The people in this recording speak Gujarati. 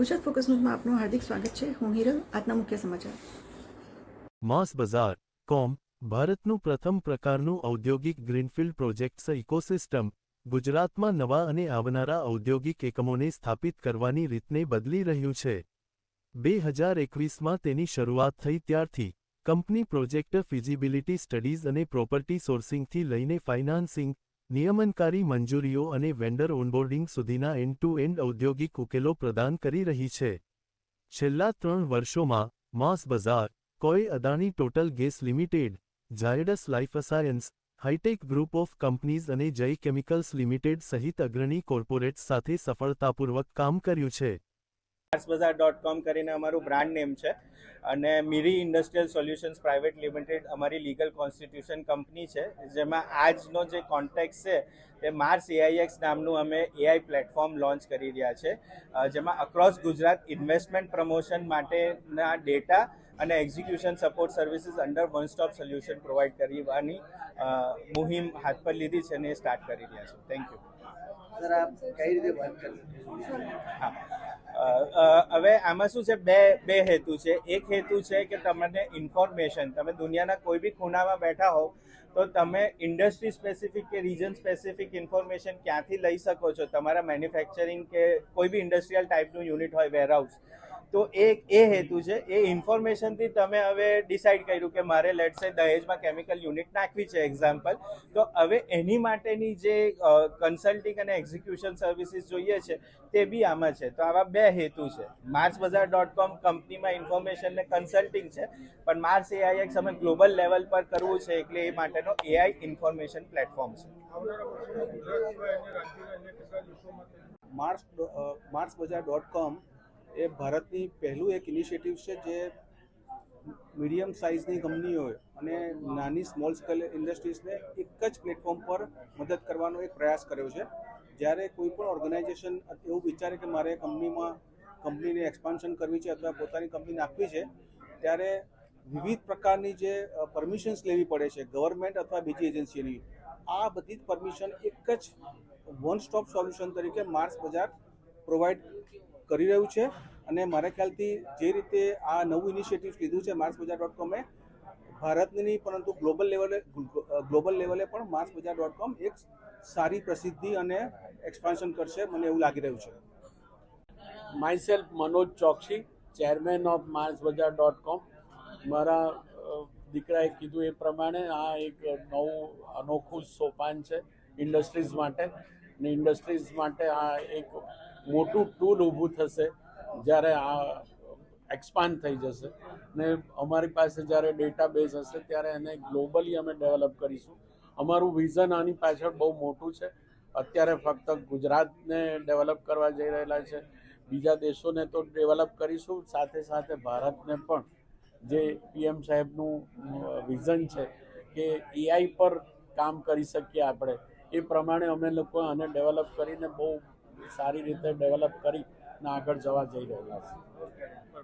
ગુજરાત ફોકસ ન્યૂઝમાં આપનું હાર્દિક સ્વાગત છે. હું હિરલ, આજના મુખ્ય સમાચાર. માસ બજાર, કોમ, ભારતનું પ્રથમ પ્રકારનું ઔદ્યોગિક ગ્રીનફિલ્ડ પ્રોજેક્ટ્સ ઇકોસિસ્ટમ, ગુજરાતમાં નવા અને આવનારા ઔદ્યોગિક એકમોને સ્થાપિત કરવાની રીતને બદલી રહ્યું છે. બે હજાર એકવીસમાં તેની શરૂઆત થઈ ત્યારથી, કંપની પ્રોજેક્ટ ફિઝિબિલિટી સ્ટડીઝ અને પ્રોપર્ટી સોર્સિંગથી લઈને ફાઇનાન્સિંગ નિયમનકારી મંજૂરીઓ અને વેન્ડર ઓનબોર્ડિંગ સુધીના એન્ડ ટુ એન્ડ ઔદ્યોગિક ઉકેલો પ્રદાન કરી રહી છે. છેલ્લા ત્રણ વર્ષોમાં, માસ બજાર કોઈ Adani total gas limited, Zydus life science hitech group of companies અને જય કેમિકલ્સ લિમિટેડ સહિત અગ્રણી કોર્પોરેટ્સ સાથે સફળતાપૂર્વક કામ કર્યું છે. બજાર ડોટ કોમ કરીને અમારું બ્રાન્ડ નેમ છે. અને Miri industrial solutions private limited અમારી લીગલ કોન્સ્ટિટ્યુશન કંપની છે જેમાં આજનો જે કોન્ટેક્ટ છે તે માર્સ એઆઈએક્સ નામનું અમે એઆઈ પ્લેટફોર્મ લોન્ચ કરી રહ્યા છે. જેમાં અક્રોસ ગુજરાત ઇન્વેસ્ટમેન્ટ પ્રમોશન માટેના ડેટા અને execution support services under one stop solution provide કરવાની મુહિમ હાથ પર લીધી છે અને એ સ્ટાર્ટ કરી રહ્યા છે. થેન્ક યુ સર આપ કઈ રીતે હા. હવે આમાં શું છે? બે બે હેતુ છે. એક હેતુ છે કે તમને ઇન્ફોર્મેશન, તમે દુનિયાના કોઈ બી ખૂણામાં બેઠા હોવ, તો તમે ઇન્ડસ્ટ્રી સ્પેસિફિક કે રીજન સ્પેસિફિક ઇન્ફોર્મેશન ક્યાંથી લઈ શકો છો? તમારા મેન્યુફેક્ચરિંગ કે કોઈ બી ઇન્ડસ્ટ્રીયલ ટાઈપનું યુનિટ હોય, વેરહાઉસ. તો એ એ હેતુ છે, એ ઇન્ફોર્મેશનથી તમે હવે ડિસાઇડ કર્યું કે મારે લેટ સે દહેજમાં કેમિકલ યુનિટ નાખવી છે એક્ઝામ્પલ તો હવે એની માટેની જે કન્સલ્ટિંગ અને એક્ઝિક્યુશન સર્વિસીસ જોઈએ છે, તે બી આમાં છે. તો આવા બે હેતુ છે. માર્સ બજાર ડોટ કોમ કંપનીમાં ઇન્ફોર્મેશન ને કન્સલ્ટિંગ છે, પણ માર્સ એક અમે ગ્લોબલ લેવલ પર કરવું છે, એટલે એ માટેનો એઆઈ ઇન્ફોર્મેશન પ્લેટફોર્મ છે. Mars Mars Bazaar dot com એ ભારતની પહેલું એક ઇનિશિયેટિવ છે જે મીડિયમ સાઇઝની કંપનીઓ અને નાની સ્મોલ સ્કેલ ઇન્ડસ્ટ્રીઝને એક જ પ્લેટફોર્મ પર મદદ કરવાનો એક પ્રયાસ કર્યો છે. જ્યારે કોઈ પણ ઓર્ગેનાઇઝેશન એવું વિચારે કે મારે કંપનીમાં કંપનીને એક્સપાન્શન કરવી છે અથવા પોતાની કંપની આપવી છે, ત્યારે વિવિધ પ્રકારની જે પરમિશન્સ લેવી પડે છે ગવર્મેન્ટ અથવા બીજી એજન્સીની આ બધી જ પરમિશન એક જ વન સ્ટોપ સોલ્યુશન તરીકે માર્સ બજાર પ્રોવાઈડ કરી રહ્યું છે અને મારા ખ્યાલથી જે રીતે આ નવું ઇનિશિયેટિવ લીધું છે માર્સ બજાર ડોટ કોમે ભારતની પરંતુ ગ્લોબલ લેવલે ગ્લોબલ લેવલે પણ માર્સ બજાર ડોટ કોમ એક સારી પ્રસિદ્ધિ અને એક્સપાન્શન કરશે મને એવું લાગી રહ્યું છે. Myself Manoj Choksi chairman of Mars Bazaar dot com મારા દીકરાએ કીધું એ પ્રમાણે આ એક નવું, અનોખું સોપાન છે ઇન્ડસ્ટ્રીઝ માટે. ને ઇન્ડસ્ટ્રીઝ માટે આ એક મોટું ટૂલ ઊભું થશે જ્યારે આ એક્સપાન્ડ થઈ જશે. ને અમારી પાસે જ્યારે ડેટાબેઝ હશે ત્યારે એને ગ્લોબલી અમે ડેવલપ કરીશું. અમારું વિઝન આની પાછળ બહુ મોટું છે. અત્યારે ફક્ત ગુજરાતને ડેવલપ કરવા જઈ રહેલા છે. બીજા દેશોને તો ડેવલપ કરીશું. સાથે સાથે ભારતને પણ જે પીએમ સાહેબનું વિઝન છે કે એઆઈ પર કામ કરી શકીએ આપણે. એ પ્રમાણે અમે લોકો આને ડેવલપ કરીને બહુ સારી રીતે ડેવલપ કરીને આગળ જવા જઈ રહેલા છીએ.